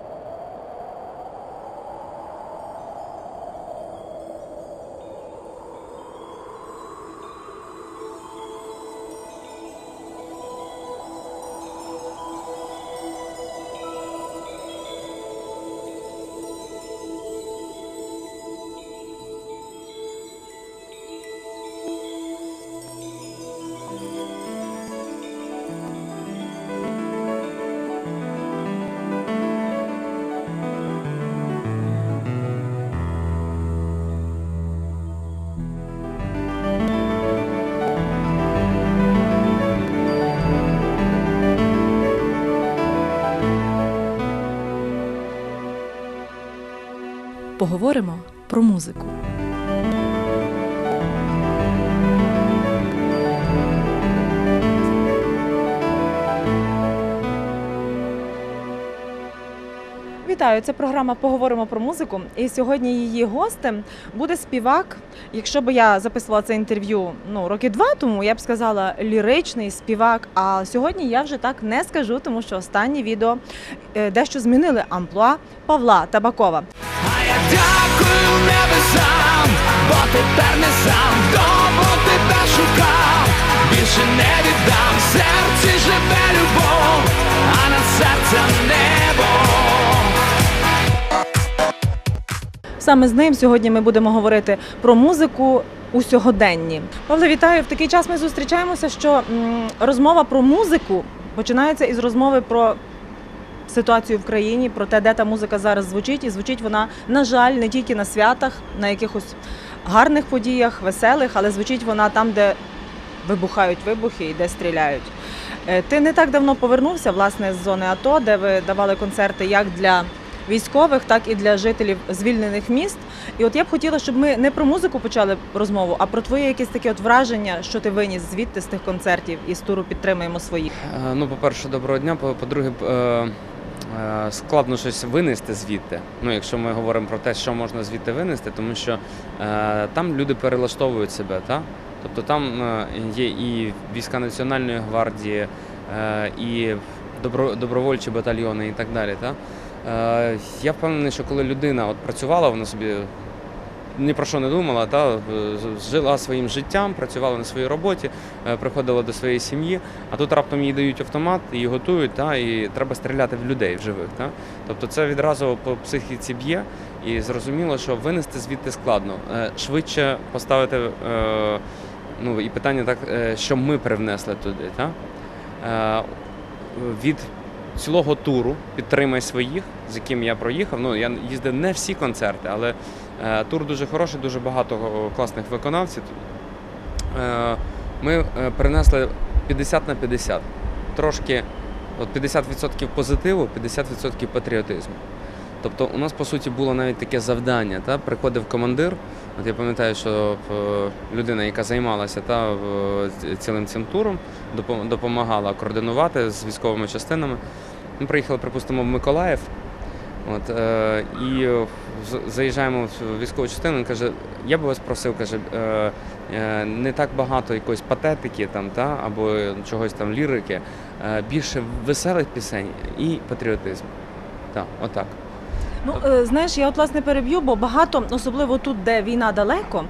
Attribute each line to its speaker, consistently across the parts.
Speaker 1: you Поговоримо про музику. Вітаю, це програма Поговоримо про музику. І сьогодні її гостем буде співак. Якщо б я записувала це інтерв'ю ну роки два тому, я б сказала ліричний співак. А сьогодні я вже так не скажу, тому що останні відео е, дещо змінили амплуа Павла Табакова.
Speaker 2: Дякую небесам, бо тепер не сам довго тебе шукав, більше не віддам в серці живе любов, а над серцем небо.
Speaker 1: Саме з ним сьогодні ми будемо говорити про музику у сьогоденні. Павле, вітаю. В такий час ми зустрічаємося, що розмова про музику починається із розмови про ситуацію в країні, про те, де та музика зараз звучить. І звучить вона, на жаль, не тільки на святах, на якихось гарних подіях, веселих, але звучить вона там, де вибухають вибухи і де стріляють. Е, Ти не так давно повернувся власне з зони АТО, де ви давали концерти як для військових, так і для жителів звільнених міст. І от я б хотіла, щоб ми не про музику почали розмову, а про твоє якесь таке от враження, що ти виніс звідти з тих концертів і з туру підтримуємо своїх.
Speaker 3: Е, Ну, по-перше, доброго дня. По- По-друге, е, е, складно щось винести звідти. Ну, якщо ми говоримо про те, що можна звідти винести, тому що е, там люди перелаштовують себе, та? Тобто там е, є і війська Національної гвардії, е, і добро, добровольчі батальйони і так далі. Та? Е, я впевнений, що коли людина от працювала, вона собі ні про що не думала, та, жила своїм життям, працювала на своїй роботі, е, приходила до своєї сім'ї, а тут раптом їй дають автомат, її готують, та, і треба стріляти в людей в живих. Та. Тобто це відразу по психіці б'є, і зрозуміло, що винести звідти складно. Е, Швидше поставити е, ну, і питання так, е, що ми привнесли туди. Та. Е, Від цілого туру підтримай своїх, з яким я проїхав. Ну, я їздив не всі концерти, але е, тур дуже хороший, дуже багато е, класних виконавців. Е, ми е, принесли 50 на 50. Трошки от 50% позитиву, 50% патріотизму. Тобто у нас по суті було навіть таке завдання. Та? Приходив командир. От я пам'ятаю, що е, людина, яка займалася та, цілим цим туром, допомагала координувати з військовими частинами. Ми приїхали, припустимо, в Миколаїв. От, е, і заїжджаємо в військову частину, він каже, я би вас просив, каже, е, е, не так багато якоїсь патетики там, та, або чогось там лірики, е, більше веселих пісень і патріотизм. Так, отак.
Speaker 1: Ну е, знаєш, я от власне переб'ю, бо багато, особливо тут, де війна далеко.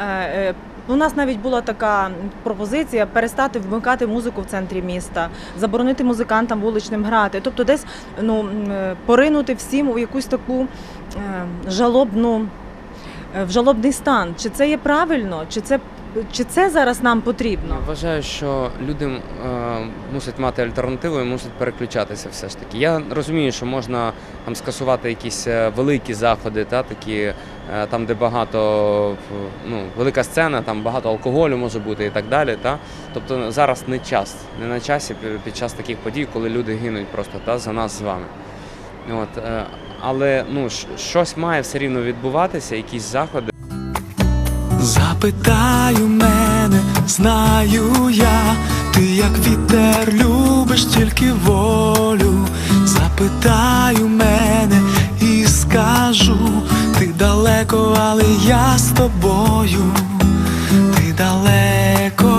Speaker 1: е, е, У нас навіть була така пропозиція перестати вмикати музику в центрі міста, заборонити музикантам вуличним грати. Тобто, десь ну поринути всім у якусь таку е, жалобну е, в жалобний стан. Чи це є правильно, чи це чи це зараз нам потрібно?
Speaker 3: Я вважаю, що люди е, мусять мати альтернативу і мусять переключатися все ж таки. Я розумію, що можна там скасувати якісь е, великі заходи, та такі е, там, де багато ну, велика сцена, там багато алкоголю може бути і так далі. Та? Тобто зараз не час, не на часі під час таких подій, коли люди гинуть просто та, за нас з вами. От, е, але ну, щось має все рівно відбуватися, якісь заходи.
Speaker 2: Запитаю мене, знаю я, ти як вітер любиш тільки волю. Запитаю мене і скажу, ти далеко, але я з тобою, ти далеко.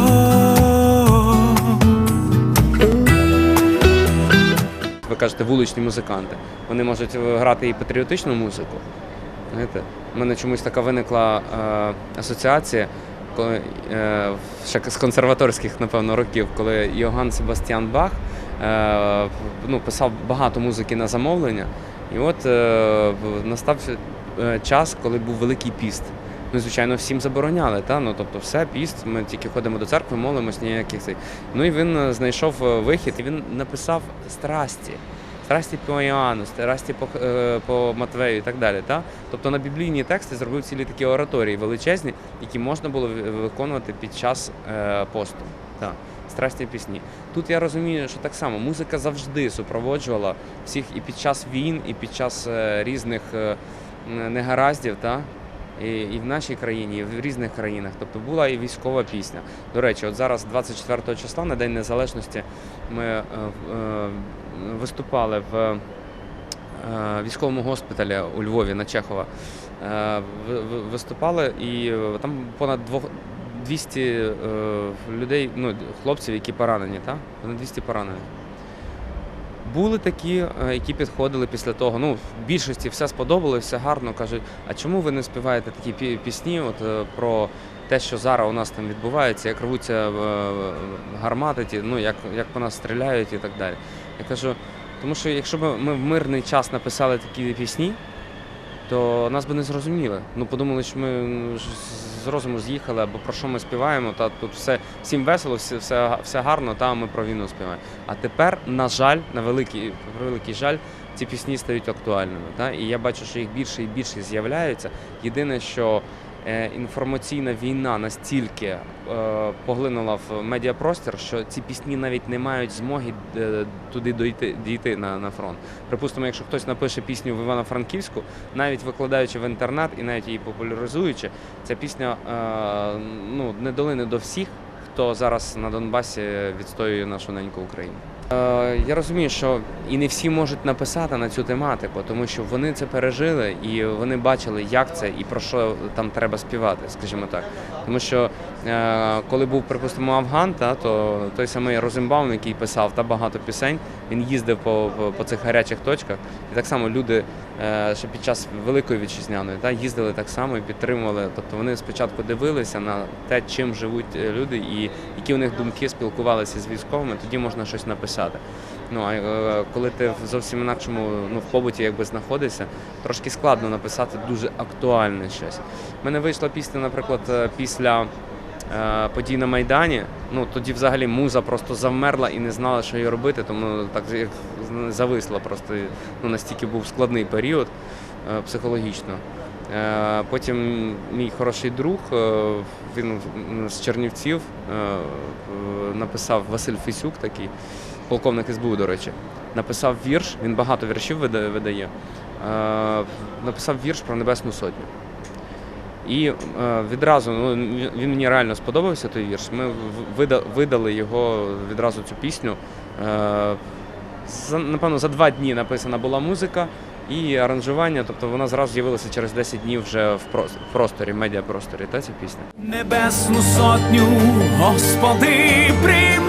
Speaker 3: Ви кажете, вуличні музиканти. Вони можуть е, грати і патріотичну музику. Знаєте, у мене чомусь така виникла е, асоціація, коли е, ще з консерваторських, напевно, років, коли Йоганн Себастьян Бах е, ну, писав багато музики на замовлення. І от е, настав е, час, коли був Великий піст. Ну, звичайно, всім забороняли, та? Ну, тобто все, піст, ми тільки ходимо до церкви, молимось, ніяких цей. Ну і він е, знайшов е, вихід, і він написав страсті. Страсті по Іоанну, страсті по, е, по Матвею і так далі. Та? Тобто на біблійні тексти зробив цілі такі ораторії величезні, які можна було виконувати під час е, посту. Та. Страсні пісні. Тут я розумію, що так само музика завжди супроводжувала всіх і під час війн, і під час е, різних негараздів, та? І, і в нашій країні, і в різних країнах. Тобто була і військова пісня. До речі, от зараз, 24 числа, на День Незалежності, ми е, е, виступали в е, військовому госпіталі у Львові на Чехова. Е, ви- ви- Виступали, і е, там понад двох- 200 е, людей, ну, хлопців, які поранені, так? Понад 200 поранених. Були такі, які підходили після того. Ну, в більшості все сподобалось, все гарно. кажуть, а чому ви не співаєте такі пісні от, про те, що зараз у нас там відбувається, як рвуться гармати, ті, ну, як, як по нас стріляють і так далі. Я кажу, тому що якщо б ми в мирний час написали такі пісні, то нас би не зрозуміли. Ну, подумали, що ми ну, з розуму з'їхали, або про що ми співаємо, та тут все всім весело, все, все, все гарно, та ми про війну співаємо. А тепер, на жаль, на великий, великий жаль, ці пісні стають актуальними. Та? І я бачу, що їх більше і більше з'являються. Єдине, що інформаційна війна настільки е, поглинула в медіапростір, що ці пісні навіть не мають змоги е, туди дійти, дійти на, на фронт. Припустимо, якщо хтось напише пісню в Івано-Франківську, навіть викладаючи в інтернет і навіть її популяризуючи, ця пісня е, ну, не долине до всіх, хто зараз на Донбасі відстоює нашу неньку Україну. Е, Я розумію, що і не всі можуть написати на цю тематику, тому що вони це пережили і вони бачили, як це і про що там треба співати, скажімо так. Тому що коли був, припустимо, Афган, та, то той самий Розенбаум, який писав та багато пісень, він їздив по, по, цих гарячих точках. І так само люди е, ще під час Великої вітчизняної та, їздили так само і підтримували. Тобто вони спочатку дивилися на те, чим живуть е, люди, і які у них думки спілкувалися з військовими, тоді можна щось написати. Ну а е, коли ти в зовсім інакшому ну, в побуті якби знаходишся, трошки складно написати дуже актуальне щось. У мене вийшла пісня, наприклад, е, після е, подій на Майдані. Ну тоді взагалі муза просто завмерла і не знала, що їй робити, тому так зависла просто ну, настільки був складний період е, психологічно. Е, Потім мій хороший друг, е, він з Чернівців е, е, написав Василь Фісюк, такий полковник СБУ, до речі, написав вірш, він багато віршів видає. Е, Написав вірш про Небесну Сотню. І е, відразу ну, він- мені реально сподобався той вірш. Ми видали його відразу цю пісню. Е, за, напевно, за два дні написана була музика і аранжування, тобто вона зразу з'явилася через 10 днів вже в прос- в просторі, медіапросторі, та ця пісня.
Speaker 2: Небесну сотню, Господи, прийми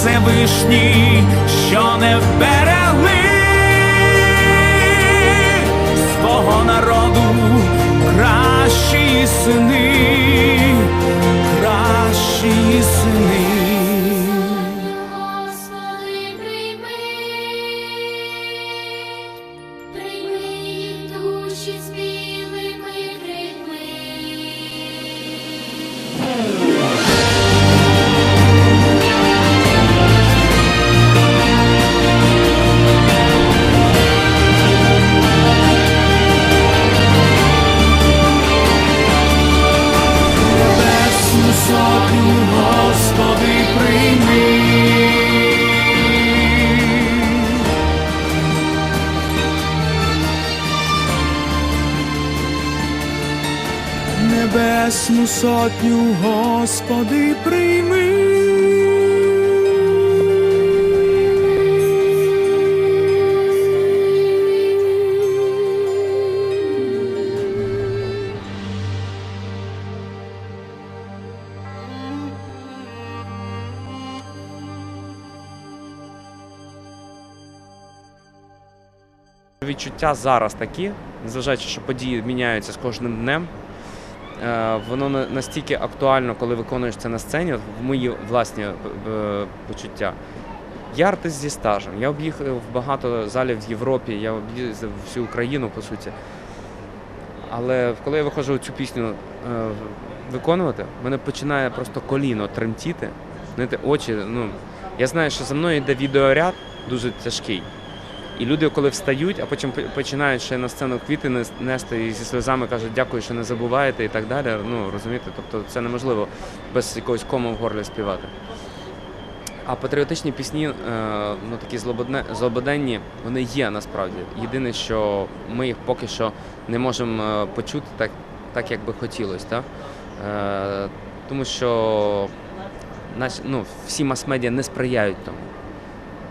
Speaker 2: Всевишній, що не вберегли свого народу кращі сини, Платню,
Speaker 4: Господи, прийми.
Speaker 3: Відчуття зараз такі, незважаючи, що події міняються з кожним днем. Е, Воно на- настільки актуально, коли виконуєш це на сцені, в мої власні е, почуття. Я артист зі стажем. Я об'їхав багато залів в Європі, я об'їздив всю Україну, по суті. Але коли я виходжу цю пісню е, виконувати, мене починає просто коліно тремтіти. Знаєте, очі. Ну, я знаю, що за мною йде відеоряд дуже тяжкий. І люди, коли встають, а потім по- починають ще на сцену квіти нести і зі сльозами кажуть, дякую, що не забуваєте і так далі. Ну розумієте, тобто це неможливо без якогось кому в горлі співати. А патріотичні пісні, е, ну такі злободенні, вони є насправді. Єдине, що ми їх поки що не можемо е, почути так, так як би хотілося. Так? Е, тому що наші, ну, всі мас-медіа не сприяють тому.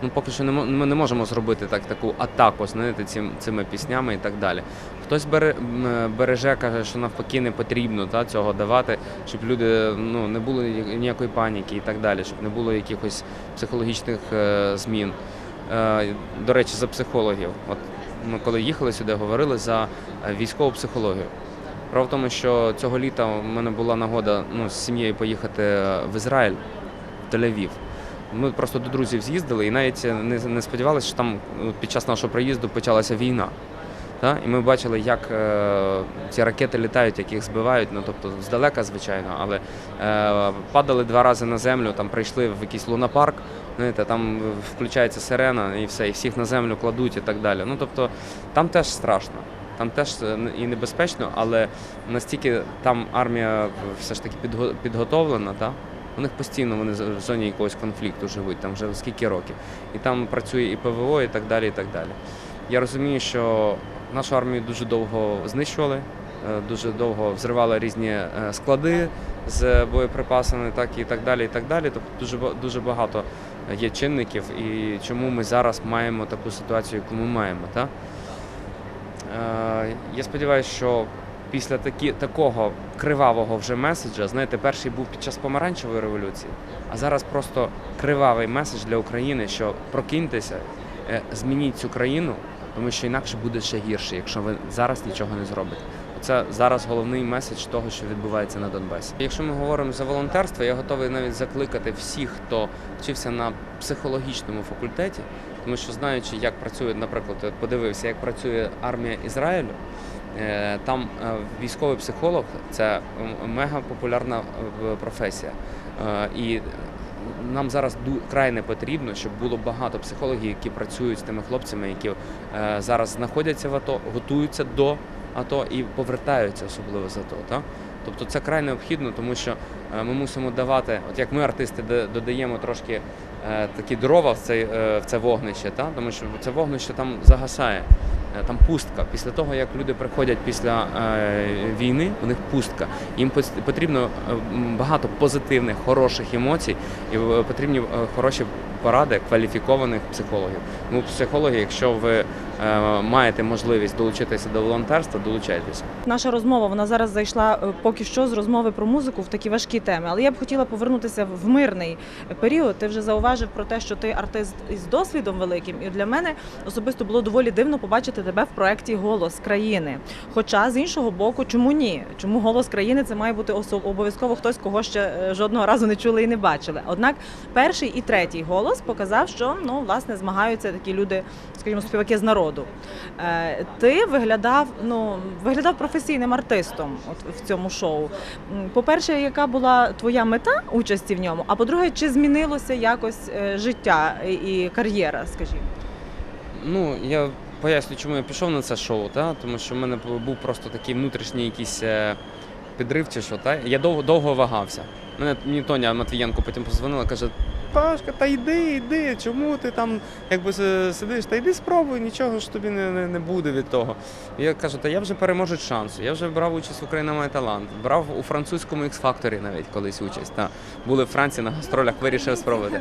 Speaker 3: Ну, поки що не, ми не можемо зробити так, таку атаку знаєте, цим, цими піснями і так далі. Хтось бере, е, береже, каже, що навпаки не потрібно та, цього давати, щоб люди ну, не було ніякої паніки і так далі, щоб не було якихось психологічних е, змін. Е, до речі, за психологів. От ми коли їхали сюди, говорили за е, військову психологію. Справа в тому, що цього літа в мене була нагода ну, з сім'єю поїхати в Ізраїль, в Тель-Авів. Ми просто до друзів з'їздили і навіть не, не сподівалися, що там ну, під час нашого приїзду почалася війна. Та? І ми бачили, як е, ці ракети літають, як їх збивають, ну тобто здалека, звичайно, але е, падали два рази на землю, там прийшли в якийсь лунопарк, знаєте, там включається сирена і все, і всіх на землю кладуть і так далі. Ну тобто там теж страшно. Там теж е, і небезпечно, але настільки там армія все ж таки підго- підготовлена, та? У них постійно вони в зоні якогось конфлікту живуть, там вже скільки років. І там працює і ПВО, і так далі. і так далі. Я розумію, що нашу армію дуже довго знищували, е, дуже довго взривали різні е, склади з боєприпасами, так і так далі. і так далі. Тобто дуже, дуже багато є чинників, і чому ми зараз маємо таку ситуацію, яку ми маємо. Так? Е, Я сподіваюся, що після такі, такого кривавого вже меседжа, знаєте, перший був під час помаранчевої революції, а зараз просто кривавий меседж для України, що прокиньтеся, е, змініть цю країну, тому що інакше буде ще гірше, якщо ви зараз нічого не зробите. Це зараз головний меседж того, що відбувається на Донбасі. Якщо ми говоримо за волонтерство, я готовий навіть закликати всіх, хто вчився на психологічному факультеті, тому що знаючи, як працює, наприклад, подивився, як працює армія Ізраїлю. Е, Там е, військовий психолог це мега популярна е, професія. І нам зараз край потрібно, щоб було багато психологів, які працюють з тими хлопцями, які зараз знаходяться в АТО, готуються до АТО і повертаються особливо з АТО. Так? Тобто це край необхідно, тому що ми мусимо давати, от як ми, артисти, додаємо трошки такі дрова в, цей, е, в це вогнище, та? тому що це вогнище там загасає, там пустка. Після того, як люди приходять після е, війни, у них пустка. Їм потрібно е, багато позитивних, хороших емоцій, і е, потрібні е, хороші поради кваліфікованих психологів. Ну, психологи, якщо ви е, маєте можливість долучитися до волонтерства, долучайтеся.
Speaker 1: Наша розмова вона зараз зайшла е, поки що з розмови про музику в такі важкі теми. Але я б хотіла повернутися в мирний період. Ти вже зауважив про те, що ти артист із досвідом великим, і для мене особисто було доволі дивно побачити тебе в проєкті Голос країни. Хоча з іншого боку, чому ні? Чому голос країни це має бути обов'язково хтось, кого ще е, жодного разу не чули і не бачили. Однак перший і третій голос показав, що ну власне змагаються такі люди, скажімо, співаки з народу. Е, Ти виглядав, ну виглядав професійним артистом от в цьому шоу. По-перше, яка була твоя мета участі в ньому? А по-друге, чи змінилося якось е, життя і- і кар'єра, скажімо?
Speaker 3: Ну, я поясню, чому я пішов на це шоу, та? тому що в мене був просто такий внутрішній якийсь е, підрив чи що. Та? Я довго, довго вагався. Мене мені Тоня Матвієнко потім позвонила, каже: Пашка, та йди, йди, чому ти там якби сидиш? Та йди спробуй, нічого ж тобі не, не, не буде від того. Я кажу, та я вже переможець шансу. Я вже брав участь в Україна має талант. Брав у французькому X-Factor навіть колись участь. Та. Були в Франції на гастролях, вирішив спробувати.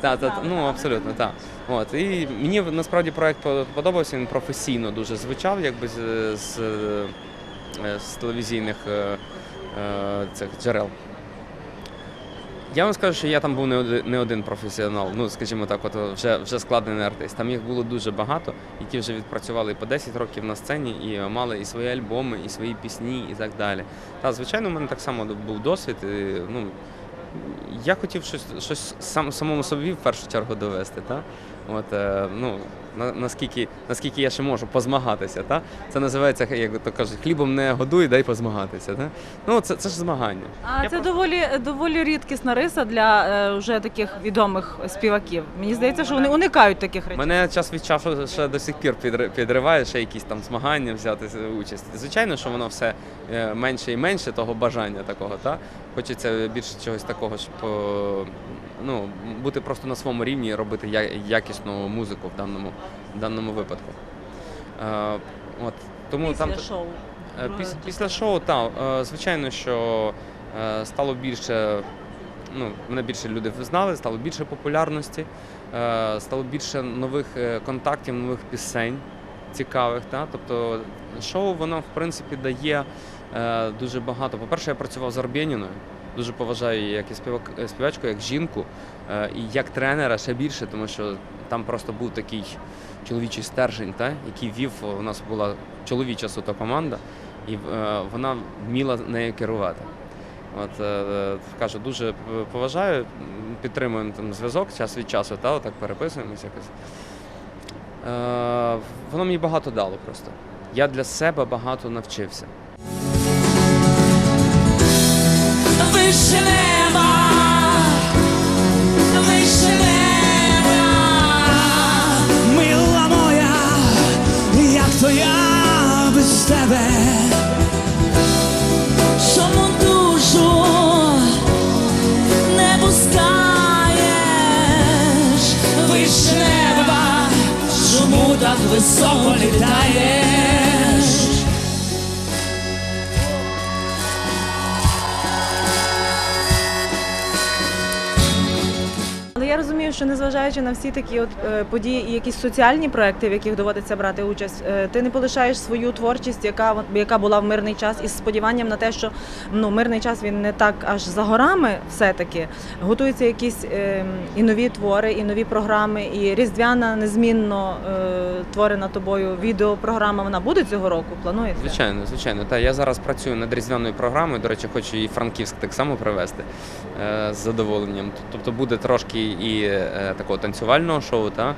Speaker 3: Та, та, та, ну абсолютно, так. От. І мені насправді проект подобався, він професійно дуже звучав, якби з, з, е, з телевізійних е, е, цих джерел. Я вам скажу, що я там був не один, не один професіонал. Ну, скажімо так, от вже, вже складений артист. Там їх було дуже багато, які вже відпрацювали по 10 років на сцені, і мали і свої альбоми, і свої пісні, і так далі. Та, звичайно, у мене так само був досвід. І, ну, я хотів щось, щось сам, самому собі в першу чергу довести. Та? От, е, ну, на, наскільки, наскільки я ще можу позмагатися. Та? Це називається, як то кажуть, хлібом не годуй, дай позмагатися. Та? Ну, це, це ж змагання.
Speaker 1: А
Speaker 3: Я
Speaker 1: це
Speaker 3: просто-
Speaker 1: доволі доволі рідкісна риса для е, вже таких відомих співаків. Мені здається, що вони уникають таких речей.
Speaker 3: Мене час від часу ще до сих пір підри- підриває ще якісь там змагання взяти участь. Звичайно, що воно все е, менше і менше того бажання такого. Та? Хочеться більше чогось такого, щоб ну, бути просто на своєму рівні і робити я- якісну музику в даному, в даному випадку. Е, от, тому
Speaker 1: Після
Speaker 3: там
Speaker 1: шоу.
Speaker 3: Е, Піс, після шоу, так, звичайно, що е, стало більше, ну, мене більше люди знали, стало більше популярності, е, стало більше нових е, контактів, нових пісень цікавих. Та? Тобто шоу воно, в принципі, дає е, дуже багато. По-перше, я працював з Арбєніною. Дуже поважаю її як і співак, е, співачку, як жінку, е, і як тренера ще більше, тому що там просто був такий чоловічий стержень, та, який вів. У нас була чоловіча суто команда, і е, вона вміла нею керувати. От кажу, дуже поважаю, підтримуємо там зв'язок час від часу, та отак переписуємося якось. Воно мені багато дало просто. Я для себе багато навчився.
Speaker 2: Вище неба, вище неба, мила моя, як то без тебе, чому душу не пускаєш, вище неба, чому так високо літаєш?
Speaker 1: Що незважаючи на всі такі от е, події і якісь соціальні проекти, в яких доводиться брати участь, е, ти не полишаєш свою творчість, яка яка була в мирний час, із сподіванням на те, що ну мирний час він не так аж за горами, все-таки готуються якісь е, і нові твори, і нові програми, і різдвяна незмінно е, творена тобою відеопрограма. Вона буде цього року? Планується?
Speaker 3: Звичайно, звичайно. Та я зараз працюю над різдвяною програмою. До речі, хочу і Франківськ так само привезти е, з задоволенням. Тобто буде трошки і такого танцювального шоу, та,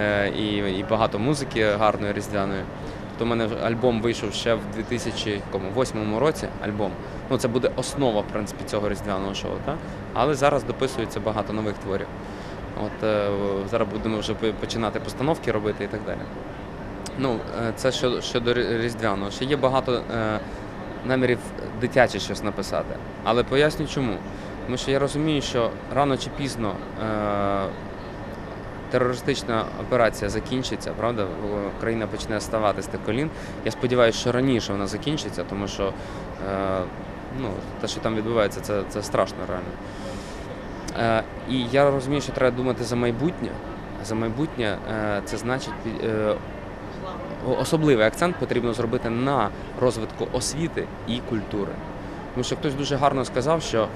Speaker 3: е, і, і багато музики гарної різдвяної. Тобто у мене альбом вийшов ще в 2008 році. Альбом. Ну, це буде основа в принципі, цього різдвяного шоу. Та? Але зараз дописується багато нових творів. От е, зараз будемо вже починати постановки робити і так далі. Ну, е, це щодо, щодо Різдвяного. Ще є багато е, намірів дитяче щось написати. Але поясню чому. Тому що я розумію, що рано чи пізно е, терористична операція закінчиться, правда? Україна почне ставати з тих колін. Я сподіваюся, що раніше вона закінчиться, тому що е, ну, те, що там відбувається, це, це страшно реально. Е, і я розумію, що треба думати за майбутнє. За майбутнє е, це значить е, особливий акцент потрібно зробити на розвитку освіти і культури. Тому що хтось дуже гарно сказав, що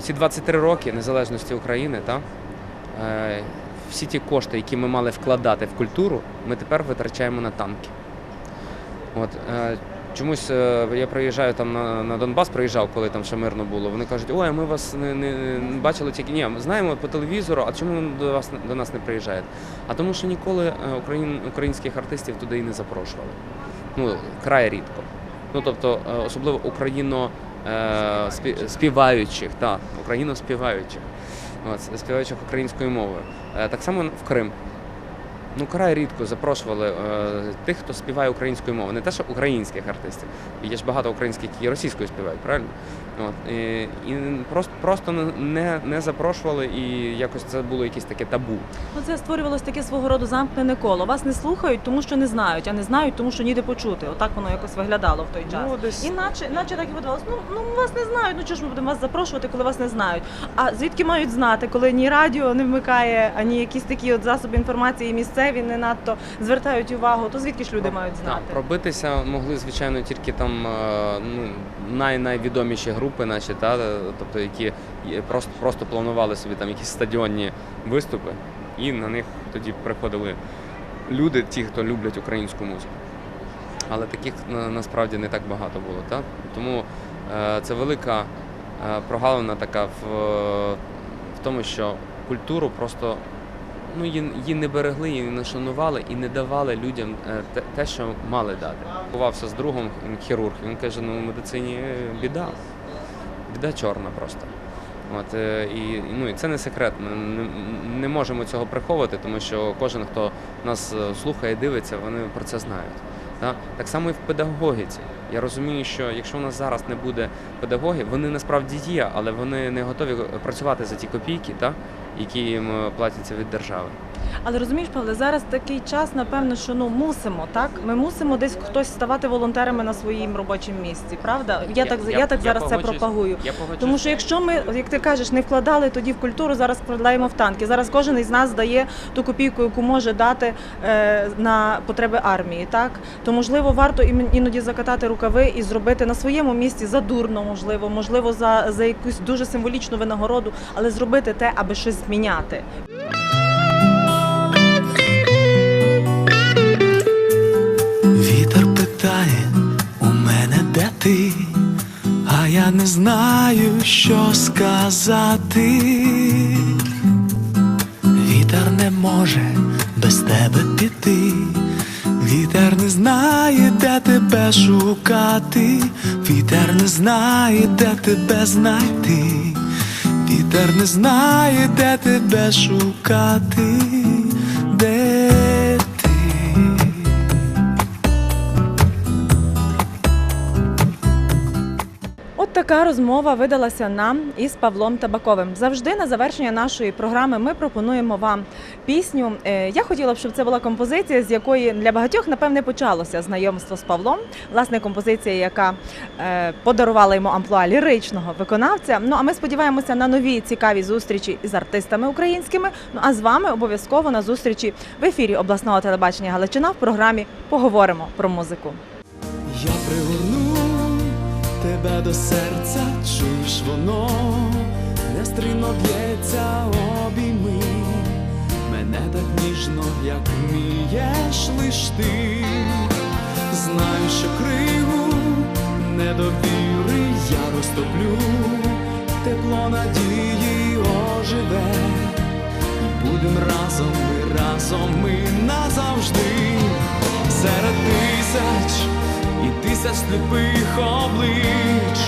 Speaker 3: ці 23 роки незалежності України, та, е, всі ті кошти, які ми мали вкладати в культуру, ми тепер витрачаємо на танки. От, е, чомусь е, я приїжджаю там на, на Донбас, приїжджав, коли там ще мирно було. Вони кажуть, ой, ми вас не, не, не бачили тільки. Ні, ми знаємо по телевізору, а чому до вас до нас не приїжджаєте? А тому, що ніколи е, україн, українських артистів туди і не запрошували. Ну, край рідко. Ну тобто, е, особливо україно е, співаючих, та україно співаючих. От, співаючих українською мовою. Е, Так само в Крим. Ну, край рідко запрошували е, тих, хто співає українською мовою. Не те, що українських артистів. Є ж багато українських, які російською співають, правильно? От, і, і просто, просто не, не запрошували, і якось це було якесь таке табу.
Speaker 1: Ну, це створювалось таке свого роду замкнене коло. Вас не слухають, тому що не знають, а не знають, тому що ніде почути. Отак воно якось виглядало в той час.
Speaker 3: Ну, десь-
Speaker 1: Іначе, іначе так і видавалося. Ну, ну вас не знають. Ну чого ж ми будемо вас запрошувати, коли вас не знають? А звідки мають знати, коли ні радіо не вмикає, ані якісь такі от засоби інформації місцеві, не надто звертають увагу, то звідки ж люди
Speaker 3: Про-
Speaker 1: мають
Speaker 3: так,
Speaker 1: знати?
Speaker 3: пробитися могли, звичайно, тільки там е, ну, най найвідоміші групи, наші, та, е, тобто, які просто, просто планували собі там якісь стадіонні виступи, і на них тоді приходили люди, ті, хто люблять українську музику. Але таких насправді не так багато було. Та? Тому е, це велика е, прогалина така в, е, в тому, що культуру просто ну, її, її не берегли, її не шанували і не давали людям е, те, те, що мали дати. Бувався з другом хірург. Він каже: ну в медицині біда. Біда чорна просто. От, е, і, ну, і це не секрет. Ми не, не можемо цього приховувати, тому що кожен, хто нас е, слухає, дивиться, вони про це знають. Та? Так само і в педагогіці. Я розумію, що якщо у нас зараз не буде педагогів, вони насправді є, але вони не готові працювати за ті копійки, та? які їм е, платяться від держави.
Speaker 1: Але розумієш, Павле, зараз такий час, напевно, що ну мусимо, так? Ми мусимо десь хтось ставати волонтерами на своїм робочому місці, правда? Я, так я, так зараз це пропагую.
Speaker 3: Я.
Speaker 1: Тому що якщо ми, як ти кажеш, не вкладали тоді в культуру, зараз вкладаємо в танки. Зараз кожен із нас дає ту копійку, яку може дати е, на потреби армії. Так то можливо варто іноді закатати рукави і зробити на своєму місці задурно, можливо, можливо, за, за якусь дуже символічну винагороду, але зробити те, аби щось зміняти.
Speaker 2: Не знаю, що сказати. Вітер не може без тебе піти. Вітер не знає, де тебе шукати. Вітер не знає, де тебе знайти. Вітер не знає, де тебе шукати.
Speaker 1: Така розмова видалася нам із Павлом Табаковим. Завжди на завершення нашої програми ми пропонуємо вам пісню. Е, Я хотіла б, щоб це була композиція, з якої для багатьох напевне почалося знайомство з Павлом. Власне, композиція, яка е, подарувала йому амплуа ліричного виконавця. Ну а ми сподіваємося на нові цікаві зустрічі з артистами українськими. Ну а з вами обов'язково на зустрічі в ефірі обласного телебачення Галичина в програмі Поговоримо про музику.
Speaker 2: Я тебе до серця, чуєш воно, нестримно б'ється обійми, мене так ніжно, як вмієш лиш ти. Знаю, що криву недовіри я розтоплю, тепло надії оживе, і будем разом, ми разом, ми назавжди серед тисяч і тисяч сліпих облич,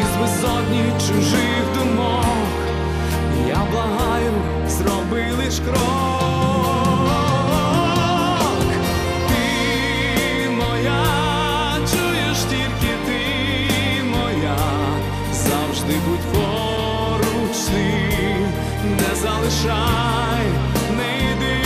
Speaker 2: із безодні чужих думок. Я благаю, зроби лиш крок. Ти моя, чуєш тільки ти моя, завжди будь поруч ти, не залишай, не йди.